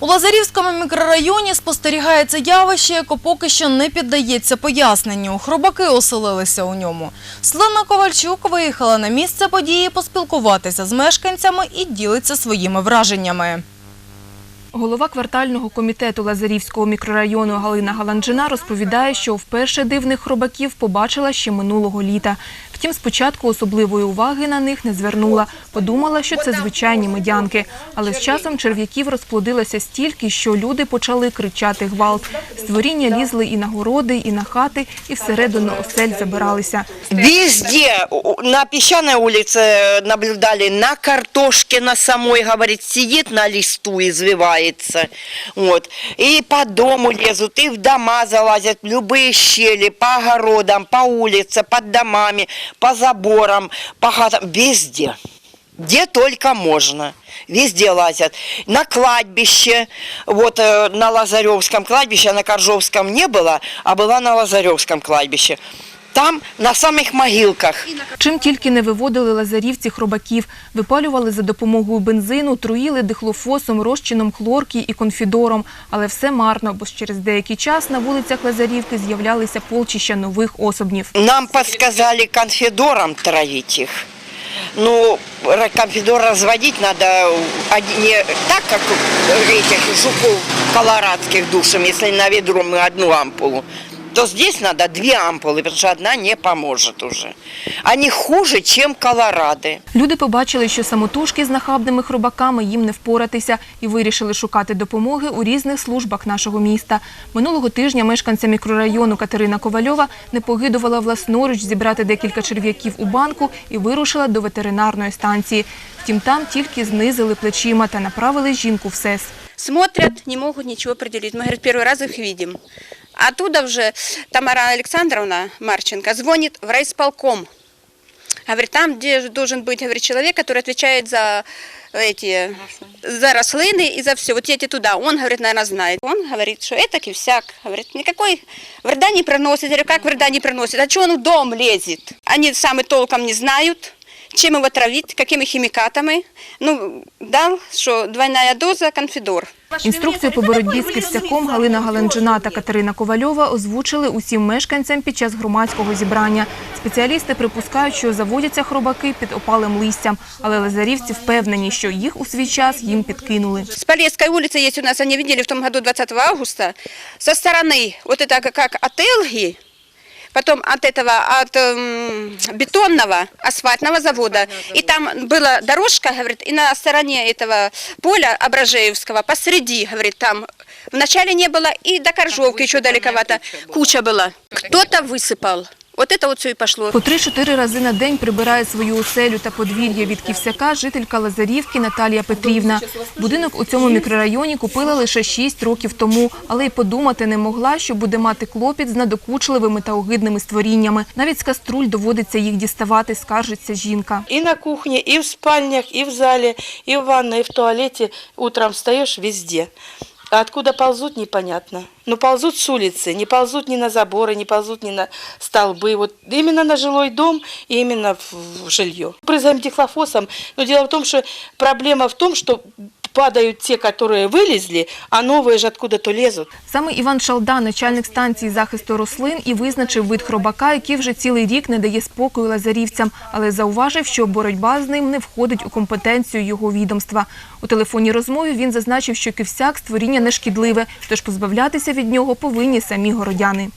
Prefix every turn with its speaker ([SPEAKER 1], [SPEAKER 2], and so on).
[SPEAKER 1] У Лазарівському мікрорайоні спостерігається явище, яке поки що не піддається поясненню. Хробаки оселилися у ньому. Слана Ковальчук виїхала на місце події поспілкуватися з мешканцями і ділиться своїми враженнями.
[SPEAKER 2] Голова квартального комітету Лазарівського мікрорайону Галина Галанджина розповідає, що вперше дивних хробаків побачила ще минулого літа. Втім, спочатку особливої уваги на них не звернула. Подумала, що це звичайні медянки. Але з часом черв'яків розплодилося стільки, що люди почали кричати гвалт. Створіння лізли і на городи, і на хати, і всередину осель забиралися.
[SPEAKER 3] Везде, на песчаной улице наблюдали, на картошке на самой, говорит, сидит на листу, извивается. Вот. И по дому лезут, и в дома залазят, в любые щели, по огородам, по улице, под домами, по заборам, по хатам, везде. Где только можно. Везде лазят. На кладбище, вот э, на Лазаревском кладбище, на Коржовском не было, а была на Лазаревском кладбище. Там на самих могилках.
[SPEAKER 2] Чим тільки не виводили лазарівці хробаків, випалювали за допомогою бензину, труїли дихлофосом, розчином хлорки і конфідором. Але все марно, бо через деякий час на вулицях Лазарівки з'являлися полчища нових особнів.
[SPEAKER 3] Нам подсказали конфидором травить их. Ну, конфидор разводить надо не так, как этих жуков колорадских душим, если на ведро мы одну ампулу, то здесь надо две ампулы, потому что одна не поможет уже. Они хуже, чем колорады.
[SPEAKER 2] Люди побачили, що самотужки з нахабними хробаками їм не впоратися і вирішили шукати допомоги у різних службах нашого міста. Минулого тижня мешканця мікрорайону Катерина Ковальова не погидувала власноруч зібрати декілька черв'яків у банку і вирушила до ветеринарної станції. Втім, там тільки знизили плечима та направили жінку в СЕС.
[SPEAKER 4] смотрят, не могут ничего определить. Мы, говорит, первый раз их видим. Оттуда уже Тамара Александровна Марченко звонит в райисполком. Говорит, там, где должен быть, говорит, человек, который отвечает за эти, за рослины и за все. Вот едете туда, он, говорит, наверное, знает. Он говорит, что это и всяк. Говорит, никакой вреда не приносит. Я говорю, как вреда не приносит? А что он в дом лезет? Они сами толком не знают, чем его травить, какими химикатами. Ну, дал, что двойная доза конфидор.
[SPEAKER 2] Інструкцію по боротьбі з кістяком Галина Галенджина та Катерина Ковальова озвучили усім мешканцям під час громадського зібрання. Спеціалісти припускають, що заводяться хробаки під опалим листям, але лазарівці впевнені, що їх у свій час їм підкинули.
[SPEAKER 4] С Полесской улицы есть у нас, они видели в том году 20 августа, со стороны вот это как- как от Элги, потом от этого, от м, бетонного асфальтного завода. И там была дорожка, говорит, и на стороне этого поля Ображеевского, посреди, говорит, там вначале не было, и до Коржовки еще далековато куча была. Кто-то высыпал. Это вот все и пошло.
[SPEAKER 2] По три-чотири рази на день прибирає свою оселю та подвір'я від ківсяка жителька Лазарівки Наталія Петрівна. Будинок у цьому мікрорайоні купила лише шість років тому, але й подумати не могла, що буде мати клопіт з надокучливими та огидними створіннями. Навіть з каструль доводиться їх діставати, скаржиться жінка.
[SPEAKER 5] И на кухне, и в спальнях, и в зале, и в ванной, и в туалете. Утром встаешь везде. А откуда ползут, непонятно. Но ползут с улицы, не ползут ни на заборы, не ползут ни на столбы. Вот именно на жилой дом и именно в, в жилье. Прызгаем дихлофосом. Но дело в том, что проблема в том, что падают те, которые вылезли, а новые же откуда-то лезут.
[SPEAKER 2] Саме Іван Шалда, начальник станції захисту рослин, і визначив вид хробака, який вже цілий рік не дає спокою лазарівцям, але зауважив, що боротьба з ним не входить у компетенцію його відомства. У телефонній розмові він зазначив, що кивсяк створіння нешкідливе, тож позбавлятися від нього повинні самі городяни.